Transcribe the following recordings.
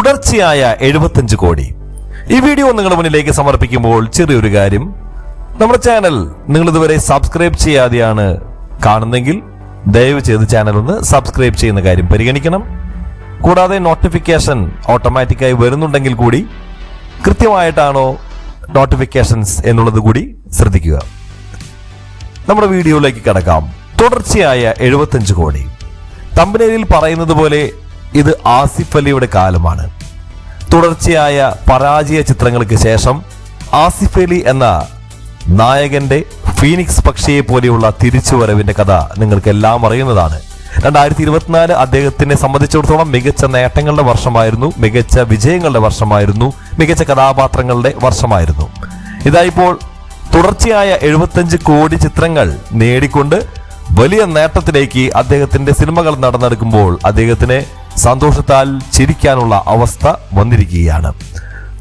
തുടർച്ചയായ എഴുപത്തഞ്ച് കോടി. ഈ വീഡിയോ നിങ്ങളുടെ മുന്നിലേക്ക് സമർപ്പിക്കുമ്പോൾ ചെറിയൊരു കാര്യം. നമ്മുടെ ചാനൽ നിങ്ങൾ ഇതുവരെ സബ്സ്ക്രൈബ് ചെയ്യാതെയാണ് കാണുന്നെങ്കിൽ ദയവ് ചെയ്ത് ചാനൽ ഒന്ന് സബ്സ്ക്രൈബ് ചെയ്യുന്ന കാര്യം പരിഗണിക്കണം. കൂടാതെ നോട്ടിഫിക്കേഷൻ ഓട്ടോമാറ്റിക്കായി വരുന്നുണ്ടെങ്കിൽ കൂടി കൃത്യമായിട്ടാണോ നോട്ടിഫിക്കേഷൻസ് എന്നുള്ളത് കൂടി ശ്രദ്ധിക്കുക. നമ്മുടെ വീഡിയോയിലേക്ക് കടക്കാം. തുടർച്ചയായ എഴുപത്തഞ്ച് കോടി. തമ്പനയിൽ പറയുന്നത് പോലെ ഇത് ആസിഫ് അലിയുടെ കാലമാണ്. തുടർച്ചയായ പരാജയ ചിത്രങ്ങൾക്ക് ശേഷം ആസിഫ് അലി എന്ന നായകന്റെ ഫീനിക്സ് പക്ഷിയെ പോലെയുള്ള തിരിച്ചുവരവിന്റെ കഥ നിങ്ങൾക്ക് എല്ലാം അറിയുന്നതാണ്. രണ്ടായിരത്തി ഇരുപത്തിനാല് അദ്ദേഹത്തിനെ സംബന്ധിച്ചിടത്തോളം മികച്ച നേട്ടങ്ങളുടെ വർഷമായിരുന്നു മികച്ച വിജയങ്ങളുടെ വർഷമായിരുന്നു മികച്ച കഥാപാത്രങ്ങളുടെ വർഷമായിരുന്നു. ഇതായിപ്പോൾ തുടർച്ചയായ എഴുപത്തഞ്ച് കോടി ചിത്രങ്ങൾ നേടിക്കൊണ്ട് വലിയ നേട്ടത്തിലേക്ക് അദ്ദേഹത്തിന്റെ സിനിമകൾ നടന്നെടുക്കുമ്പോൾ അദ്ദേഹത്തിന് സന്തോഷത്താൽ ചിരിക്കാനുള്ള അവസ്ഥ വന്നിരിക്കുകയാണ്.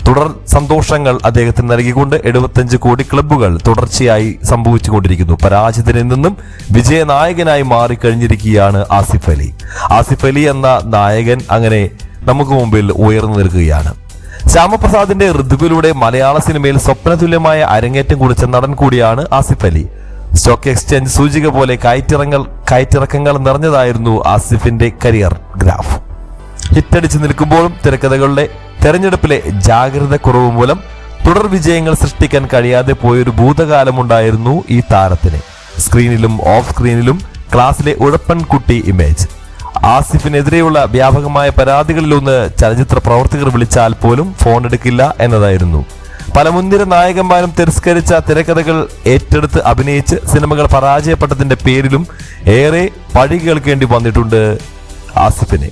തുടർ സന്തോഷങ്ങൾ അദ്ദേഹത്തിന് നൽകിക്കൊണ്ട് എഴുപത്തഞ്ച് കോടി ക്ലബ്ബുകൾ തുടർച്ചയായി സംഭവിച്ചുകൊണ്ടിരിക്കുന്നു. പരാജിതരിൽ നിന്നും വിജയനായകനായി മാറിക്കഴിഞ്ഞിരിക്കുകയാണ് ആസിഫ് അലി. ആസിഫ് അലി എന്ന നായകൻ അങ്ങനെ നമുക്ക് മുമ്പിൽ ഉയർന്നു നിൽക്കുകയാണ്. ശ്യാമപ്രസാദിന്റെ ഋതുവിലൂടെ മലയാള സിനിമയിൽ സ്വപ്നതുല്യമായ അരങ്ങേറ്റം കുറിച്ച നടൻ കൂടിയാണ് ആസിഫ് അലി. സ്റ്റോക്ക് എക്സ്ചേഞ്ച് സൂചിക പോലെ കയറ്റിറങ്ങൾ കയറ്റിറക്കങ്ങൾ നിറഞ്ഞതായിരുന്നു ആസിഫിന്റെ കരിയർ ഗ്രാഫ്. ഹിറ്റടിച്ച് നിൽക്കുമ്പോഴും തിരക്കഥകളുടെ തെരഞ്ഞെടുപ്പിലെ ജാഗ്രത കുറവ് മൂലം തുടർ വിജയങ്ങൾ സൃഷ്ടിക്കാൻ കഴിയാതെ പോയൊരു ഭൂതകാലമുണ്ടായിരുന്നു ഈ താരത്തിന്. സ്ക്രീനിലും ഓഫ് സ്ക്രീനിലും ക്ലാസ്സിലെ ഉഴപ്പൻ കുട്ടി ഇമേജ്. ആസിഫിനെതിരെയുള്ള വ്യാപകമായ പരാതികളിലൊന്ന് ചലച്ചിത്ര പ്രവർത്തകർ വിളിച്ചാൽ പോലും ഫോൺ എടുക്കില്ല എന്നതായിരുന്നു. പല മുൻനിര നായകന്മാരും തിരസ്കരിച്ച തിരക്കഥകൾ ഏറ്റെടുത്ത് അഭിനയിച്ച് സിനിമകൾ പരാജയപ്പെട്ടതിന്റെ പേരിലും ഏറെ പഴി കേൾക്കേണ്ടി വന്നിട്ടുണ്ട് ആസിഫിന്.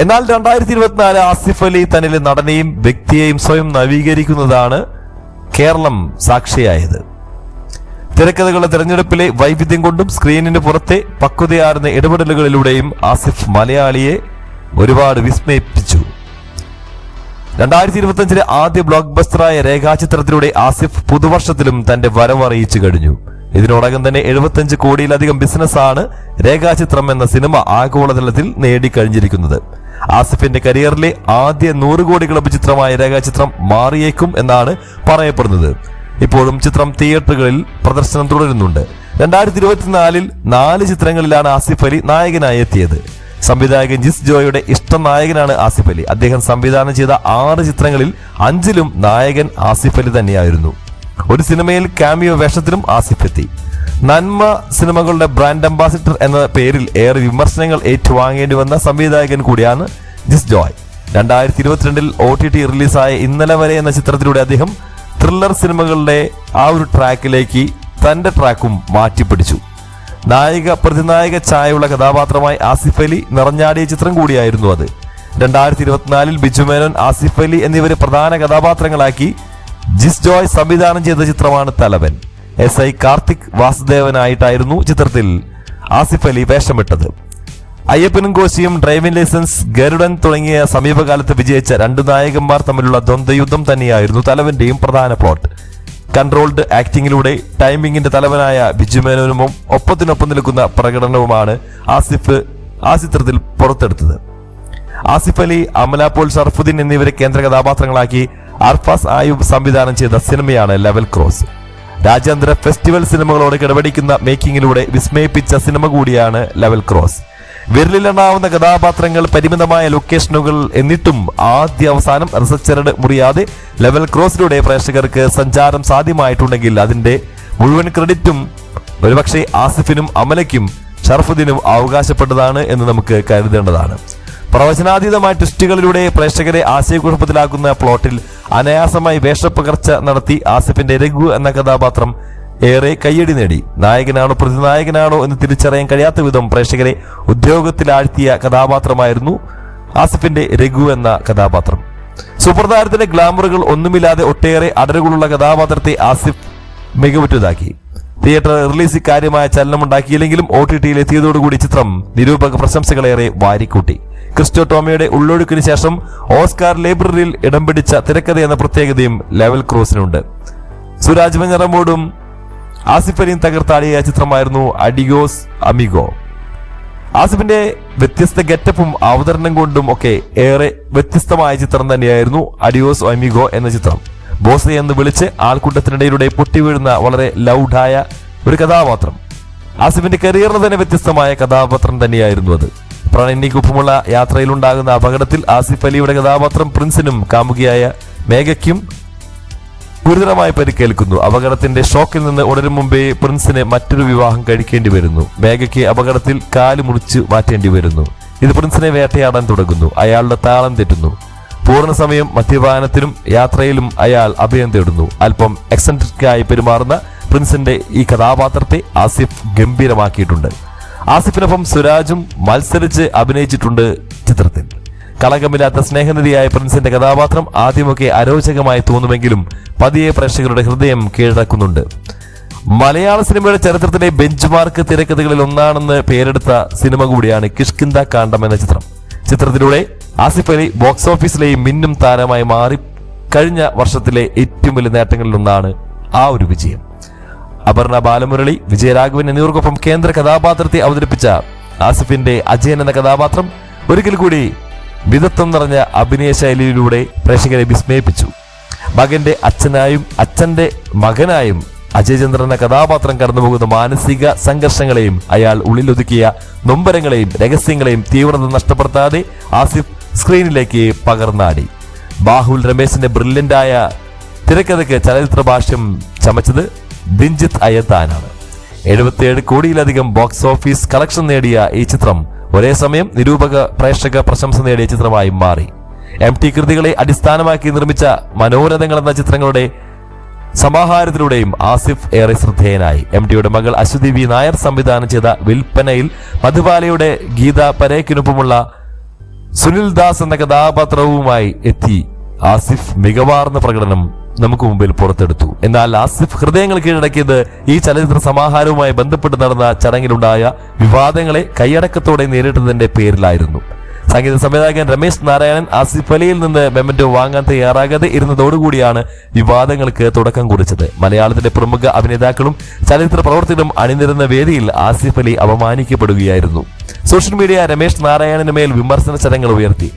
എന്നാൽ രണ്ടായിരത്തി ഇരുപത്തിനാല് ആസിഫ് അലി തന്നിലെ നടനെയും വ്യക്തിയെയും സ്വയം നവീകരിക്കുന്നതാണ് കേരളം സാക്ഷിയായത്. തിരക്കഥകളുടെ തെരഞ്ഞെടുപ്പിലെ വൈവിധ്യം കൊണ്ടും സ്ക്രീനിന് പുറത്തെ പക്വതയാർന്ന ഇടപെടലുകളിലൂടെയും ആസിഫ് മലയാളിയെ ഒരുപാട് വിസ്മയിപ്പിച്ചു. രണ്ടായിരത്തി ഇരുപത്തിയഞ്ചിലെ ആദ്യ ബ്ലോക്ക് ബസ്റ്ററായ രേഖാചിത്രത്തിലൂടെ ആസിഫ് പുതുവർഷത്തിലും തന്റെ വരവ് അറിയിച്ചു കഴിഞ്ഞു. ഇതിനോടകം തന്നെ എഴുപത്തിയഞ്ച് കോടിയിലധികം ബിസിനസ്സാണ് രേഖാചിത്രം എന്ന സിനിമ ആഗോളതലത്തിൽ നേടിക്കഴിഞ്ഞിരിക്കുന്നത്. ആസിഫിന്റെ കരിയറിലെ ആദ്യ നൂറ് കോടി ക്ലബ് ചിത്രമായ രേഖാചിത്രം മാറിയേക്കും എന്നാണ് പറയപ്പെടുന്നത്. ഇപ്പോഴും ചിത്രം തിയേറ്ററുകളിൽ പ്രദർശനം തുടരുന്നുണ്ട്. രണ്ടായിരത്തി ഇരുപത്തിനാലിൽ നാല് ചിത്രങ്ങളിലാണ് ആസിഫ് അലി നായകനായി എത്തിയത്. സംവിധായകൻ ജിസ് ജോയുടെ ഇഷ്ട നായകനാണ് ആസിഫ് അലി. അദ്ദേഹം സംവിധാനം ചെയ്ത ആറ് ചിത്രങ്ങളിൽ അഞ്ചിലും നായകൻ ആസിഫ് അലി തന്നെയായിരുന്നു. ഒരു സിനിമയിൽ കാമിയോ വേഷത്തിലും ആസിഫ് എത്തി. നന്മ സിനിമകളുടെ ബ്രാൻഡ് അംബാസിഡർ എന്ന പേരിൽ ഏറെ വിമർശനങ്ങൾ ഏറ്റുവാങ്ങേണ്ടി വന്ന സംവിധായകൻ കൂടിയാണ് ജിസ് ജോയ്. രണ്ടായിരത്തി ഇരുപത്തിരണ്ടിൽ ഒ ടി ടി റിലീസായ ഇന്നലെ വരെ എന്ന ചിത്രത്തിലൂടെ അദ്ദേഹം ത്രില്ലർ സിനിമകളുടെ ആ ഒരു ട്രാക്കിലേക്ക് തന്റെ ട്രാക്കും മാറ്റിപ്പിടിച്ചു. നായിക പ്രതിനായക ചായയുള്ള കഥാപാത്രമായി ആസിഫ് അലി നിറഞ്ഞാടിയ ചിത്രം കൂടിയായിരുന്നു അത്. രണ്ടായിരത്തി ഇരുപത്തിനാലിൽ ബിജു മേനോൻ ആസിഫ് അലി എന്നിവരെ പ്രധാന കഥാപാത്രങ്ങളാക്കി ജിസ് ജോയ് സംവിധാനം ചെയ്ത ചിത്രമാണ് തലവൻ. എസ് ഐ കാർത്തിക് വാസുദേവനായിട്ടായിരുന്നു ചിത്രത്തിൽ ആസിഫ് അലി വേഷമിട്ടത്. അയ്യപ്പനും കോശിയും ഡ്രൈവിംഗ് ലൈസൻസ് ഗരുഡൻ തുടങ്ങിയ സമീപകാലത്ത് വിജയിച്ച രണ്ട് നായകന്മാർ തമ്മിലുള്ള ദ്വന്ദ്വയുദ്ധം തന്നെയായിരുന്നു തലവന്റെയും പ്രധാന പ്ലോട്ട്. കൺട്രോൾഡ് ആക്ടിങ്ങിലൂടെ ടൈമിങ്ങിന്റെ തലവനായ ബിജുമേനോനും ഒപ്പത്തിനൊപ്പം നിൽക്കുന്ന പ്രകടനവുമാണ് ആസിഫ് ആ ചിത്രത്തിൽ പുറത്തെടുത്തത്. ആസിഫ് അലി അമല പോൾ ഷർഫുദ്ദീൻ എന്നിവരെ കേന്ദ്ര കഥാപാത്രങ്ങളാക്കി അർഫാസ് ആയുബ് സംവിധാനം ചെയ്ത സിനിമയാണ് ലെവൽ ക്രോസ്. രാജ്യാന്തര ഫെസ്റ്റിവൽ സിനിമകളോട് കിടപിടിക്കുന്ന മേക്കിങ്ങിലൂടെ വിസ്മയിപ്പിച്ച സിനിമ കൂടിയാണ് ലെവൽ ക്രോസ്. വിരലിലെണ്ണാവുന്ന കഥാപാത്രങ്ങൾ പരിമിതമായ ലൊക്കേഷനുകൾ എന്നിട്ടും ആദ്യ അവസാനം റിസർച്ചറുടെ മുറിയാതെ ലെവൽ ക്രോസിലൂടെ പ്രേക്ഷകർക്ക് സഞ്ചാരം സാധ്യമായിട്ടുണ്ടെങ്കിൽ അതിന്റെ മുഴുവൻ ക്രെഡിറ്റും ഒരുപക്ഷെ ആസിഫിനും അമലയ്ക്കും ഷർഫുദ്ദീനും അവകാശപ്പെട്ടതാണ് എന്ന് നമുക്ക് കരുതേണ്ടതാണ്. പ്രവചനാതീതമായ ട്വിസ്റ്റുകളിലൂടെ പ്രേക്ഷകരെ ആശയക്കുഴപ്പത്തിലാക്കുന്ന പ്ലോട്ടിൽ അനായാസമായി വേഷപ്പകർച്ച നടത്തി ആസിഫിന്റെ രഘു എന്ന കഥാപാത്രം ഏറെ കയ്യടി നേടി. നായകനാണോ പ്രതിനായകനാണോ എന്ന് തിരിച്ചറിയാൻ കഴിയാത്ത വിധം പ്രേക്ഷകരെ ഉദ്യോഗത്തിലാഴ്ത്തിയ കഥാപാത്രമായിരുന്നു ആസിഫിന്റെ രഘു എന്ന കഥാപാത്രം. സൂപ്പർ താരത്തിന്റെ ഗ്ലാമറുകൾ ഒന്നുമില്ലാതെ ഒട്ടേറെ അടരുകളുള്ള കഥാപാത്രത്തെ ആസിഫ് മികവുറ്റതാക്കി. തിയേറ്റർ റിലീസ് കാര്യമായ ചലനമുണ്ടാക്കിയില്ലെങ്കിലും ഒ ടി ടിയിൽ എത്തിയതോടുകൂടി ചിത്രം നിരൂപക പ്രശംസകളേറെ വാരിക്കൂട്ടി. ക്രിസ്റ്റോ ടോമിയുടെ ഉള്ളൊഴുക്കിന് ശേഷം ഓസ്കാർ ലൈബ്രറിയിൽ ഇടം പിടിച്ച തിരക്കഥ എന്ന പ്രത്യേകതയും ലെവൽ ക്രോസിനുണ്ട്. സുരാജ് മഞ്ഞറമ്പോടും ആസിഫ് അലിയും തകർത്താടിയ ചിത്രമായിരുന്നു അഡിഗോസ് അമിഗോ. ആസിഫിന്റെ വ്യത്യസ്ത ഗെറ്റപ്പും അവതരണം കൊണ്ടും ഒക്കെ ഏറെ വ്യത്യസ്തമായ ചിത്രം തന്നെയായിരുന്നു അഡിയോസ് അമിഗോ എന്ന ചിത്രം. ബോസെ എന്ന് വിളിച്ച് ആൾക്കൂട്ടത്തിനിടയിലൂടെ പൊട്ടിവീഴുന്ന വളരെ ലൗഡായ ഒരു കഥാപാത്രം. ആസിഫിന്റെ കരിയറിന് തന്നെ വ്യത്യസ്തമായ കഥാപാത്രം തന്നെയായിരുന്നു അത്. പ്രണയിനിക്കൊപ്പമുള്ള യാത്രയിലുണ്ടാകുന്ന അപകടത്തിൽ ആസിഫ് അലിയുടെ കഥാപാത്രം പ്രിൻസിനും കാമുകിയായ മേഘയ്ക്കും ഗുരുതരമായി പരിക്കേൽക്കുന്നു അപകടത്തിന്റെ ഷോക്കിൽ നിന്ന് ഉടനും മുമ്പേ പ്രിൻസിന് മറ്റൊരു വിവാഹം കഴിക്കേണ്ടി വരുന്നു. മേഘയ്ക്ക് അപകടത്തിൽ കാൽ മുറിച്ച് മാറ്റേണ്ടി വരുന്നു. ഇത് പ്രിൻസിനെ വേട്ടയാടാൻ തുടങ്ങുന്നു. അയാളുടെ താളം തെറ്റുന്നു. പൂർണ സമയം മദ്യപാനത്തിനും യാത്രയിലും അയാൾ അഭയം തേടുന്നു. അല്പം എക്സെൻട്രിക്കായി പെരുമാറുന്ന പ്രിൻസിന്റെ ഈ കഥാപാത്രത്തെ ആസിഫ് ഗംഭീരമാക്കിയിട്ടുണ്ട്. ആസിഫിനൊപ്പം സുരാജും മത്സരിച്ച് അഭിനയിച്ചിട്ടുണ്ട് ചിത്രത്തിൽ. കളങ്കമില്ലാത്ത സ്നേഹനിധിയായ പ്രിൻസിന്റെ കഥാപാത്രം ആദ്യമൊക്കെ അരോചകമായി തോന്നുമെങ്കിലും പതിയെ പ്രേക്ഷകരുടെ ഹൃദയം കീഴടക്കുന്നുണ്ട്. മലയാള സിനിമയുടെ ചരിത്രത്തിലെ ബെഞ്ച് മാർക്ക് തിരക്കഥകളിൽ ഒന്നാണെന്ന് പേരെടുത്ത സിനിമ കൂടിയാണ് കിഷ്കിന്ദ കാണ്ഡം എന്ന ചിത്രം. ചിത്രത്തിലൂടെ ആസിഫ് അലി ബോക്സ് ഓഫീസിലെയും മിന്നും താരമായി മാറി കഴിഞ്ഞ വർഷത്തിലെ ഏറ്റവും വലിയ നേട്ടങ്ങളിലൊന്നാണ് ആ ഒരു വിജയം. അപർണ ബാലമുരളി വിജയരാഘവൻ എന്നിവർക്കൊപ്പം കേന്ദ്ര കഥാപാത്രത്തെ അവതരിപ്പിച്ച ആസിഫിന്റെ അജയൻ എന്ന കഥാപാത്രം ഒരിക്കൽ കൂടി വിദഗ്ധം നിറഞ്ഞ അഭിനയ ശൈലിയിലൂടെ പ്രേക്ഷകരെ വിസ്മയിപ്പിച്ചു. മകന്റെ അച്ഛനായും അച്ഛന്റെ മകനായും അജയചന്ദ്രൻ എന്ന കഥാപാത്രം കടന്നുപോകുന്ന മാനസിക സംഘർഷങ്ങളെയും അയാൾ ഉള്ളിലൊതുക്കിയ നൊമ്പരങ്ങളെയും രഹസ്യങ്ങളെയും തീവ്രത നഷ്ടപ്പെടുത്താതെ ആസിഫ് സ്ക്രീനിലേക്ക് പകർന്നാടി. ബാഹുൽ രമേശിന്റെ ബ്രില്യന്റായ തിരക്കഥയ്ക്ക് ചലച്ചിത്ര ഭാഷ്യം ചമച്ചത് ബിഞ്ചിത് അയ്യത്താനാണ്. എഴുപത്തിയേഴ് കോടിയിലധികം ബോക്സ് ഓഫീസ് കളക്ഷൻ നേടിയ ഈ ചിത്രം ഒരേ സമയം നിരൂപക പ്രേക്ഷക പ്രശംസ നേടിയ ചിത്രമായി മാറി. എം ടി കൃതികളെ അടിസ്ഥാനമാക്കി നിർമ്മിച്ച മനോരഥങ്ങൾ എന്ന ചിത്രങ്ങളുടെ സമാഹാരത്തിലൂടെയും ആസിഫ് ഏറെ ശ്രദ്ധേയനായി. എം ടിയുടെ മകൾ അശ്വതി വി. നായർ സംവിധാനം ചെയ്ത വിൽപ്പനയിൽ മധുബാലയുടെ ഗീത പരേക്കിനൊപ്പമുള്ള സുനിൽ ദാസ് എന്ന കഥാപാത്രവുമായി എത്തി ആസിഫ് മികവാർന്ന പ്രകടനം നമുക്ക് മുമ്പിൽ പുറത്തെടുത്തു. എന്നാൽ ആസിഫ് ഹൃദയങ്ങൾ കീഴടക്കിയത് ഈ ചലച്ചിത്ര സമാഹാരവുമായി ബന്ധപ്പെട്ട് നടന്ന ചടങ്ങിലുണ്ടായ വിവാദങ്ങളെ കൈയടക്കത്തോടെ നേരിട്ടതിന്റെ പേരിലായിരുന്നു. സംഗീത സംവിധായകൻ രമേശ് നാരായണൻ ആസിഫ് അലിയിൽ നിന്ന് മെമന്റോ വാങ്ങാൻ തയ്യാറാകാതെ ഇരുന്നതോടുകൂടിയാണ് വിവാദങ്ങൾക്ക് തുടക്കം കുറിച്ചത്. മലയാളത്തിന്റെ പ്രമുഖ അഭിനേതാക്കളും ചലച്ചിത്ര പ്രവർത്തകരും അണിനിരുന്ന വേദിയിൽ ആസിഫ് അലി അപമാനിക്കപ്പെടുകയായിരുന്നു. സോഷ്യൽ മീഡിയ രമേശ് നാരായണന് മേൽ വിമർശന ചരങ്ങൾ ഉയർത്തി.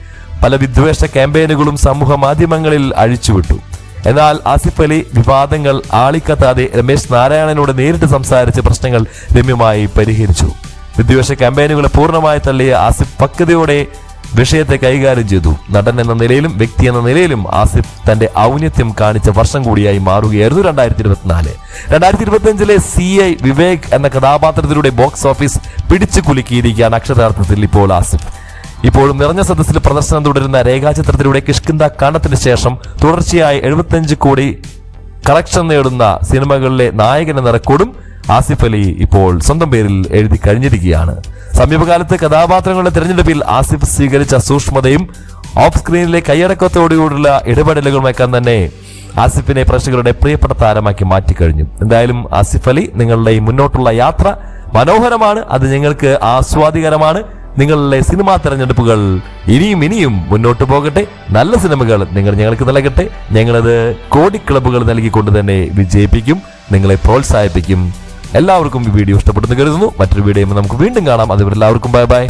പല വിദ്വേഷ ക്യാമ്പയിനുകളും സമൂഹ മാധ്യമങ്ങളിൽ അഴിച്ചുവിട്ടു. എന്നാൽ ആസിഫ് അലി വിവാദങ്ങൾ ആളിക്കത്താതെ രമേശ് നാരായണനോട് നേരിട്ട് സംസാരിച്ച് പ്രശ്നങ്ങൾ രമ്യമായി പരിഹരിച്ചു. വിദ്വേഷ ക്യാമ്പയിനുകളെ പൂർണമായി തള്ളിയ ആസിഫ് പക്വതയോടെ വിഷയത്തെ കൈകാര്യം ചെയ്തു. നടൻ എന്ന നിലയിലും വ്യക്തി എന്ന നിലയിലും ആസിഫ് തന്റെ ഔന്നത്യം കാണിച്ച വർഷം കൂടിയായി മാറുകയായിരുന്നു രണ്ടായിരത്തി ഇരുപത്തിനാല് രണ്ടായിരത്തി ഇരുപത്തി അഞ്ചിലെ സി ഐ വിവേക് എന്ന കഥാപാത്രത്തിലൂടെ ബോക്സ് ഓഫീസ് പിടിച്ചു കുലുക്കിയിരിക്കുകയാണ് അക്ഷരാർത്ഥത്തിൽ ഇപ്പോൾ ആസിഫ്. ഇപ്പോഴും നിറഞ്ഞ സദസ്സിൽ പ്രദർശനം തുടരുന്ന രേഖാചിത്രത്തിലൂടെ കിഷ്കിന്ത കാണത്തിന് ശേഷം തുടർച്ചയായി എഴുപത്തിയഞ്ച് കോടി കളക്ഷൻ നേടുന്ന സിനിമകളിലെ നായകൻ എന്ന റെക്കോർഡും ആസിഫ് അലി ഇപ്പോൾ സ്വന്തം പേരിൽ എഴുതി കഴിഞ്ഞിരിക്കുകയാണ്. സമീപകാലത്ത് കഥാപാത്രങ്ങളുടെ തിരഞ്ഞെടുപ്പിൽ ആസിഫ് സ്വീകരിച്ച സൂക്ഷ്മതയും ഓഫ് സ്ക്രീനിലെ കൈയടക്കത്തോടുകൂടിയുള്ള ഇടപെടലുകളുമൊക്കെ തന്നെ ആസിഫിനെ പ്രേക്ഷകരുടെ പ്രിയപ്പെട്ട താരമാക്കി മാറ്റിക്കഴിഞ്ഞു. എന്തായാലും ആസിഫ് അലി നിങ്ങളുടെ ഈ മുന്നോട്ടുള്ള യാത്ര മനോഹരമാണ്. അത് ഞങ്ങൾക്ക് ആസ്വാദികരമാണ്. നിങ്ങളുടെ സിനിമാ തെരഞ്ഞെടുപ്പുകൾ ഇനിയും ഇനിയും മുന്നോട്ട് പോകട്ടെ. നല്ല സിനിമകൾ നിങ്ങൾ ഞങ്ങൾക്ക് നൽകട്ടെ. ഞങ്ങളത് കോടി ക്ലബുകൾ നൽകിക്കൊണ്ട് തന്നെ വിജയിപ്പിക്കും. നിങ്ങളെ പ്രോത്സാഹിപ്പിക്കും. എല്ലാവർക്കും ഈ വീഡിയോ ഇഷ്ടപ്പെടുന്നു കരുതുന്നു. മറ്റൊരു വീഡിയോ നമുക്ക് വീണ്ടും കാണാം. അതുവരെ എല്ലാവർക്കും ബൈ ബൈ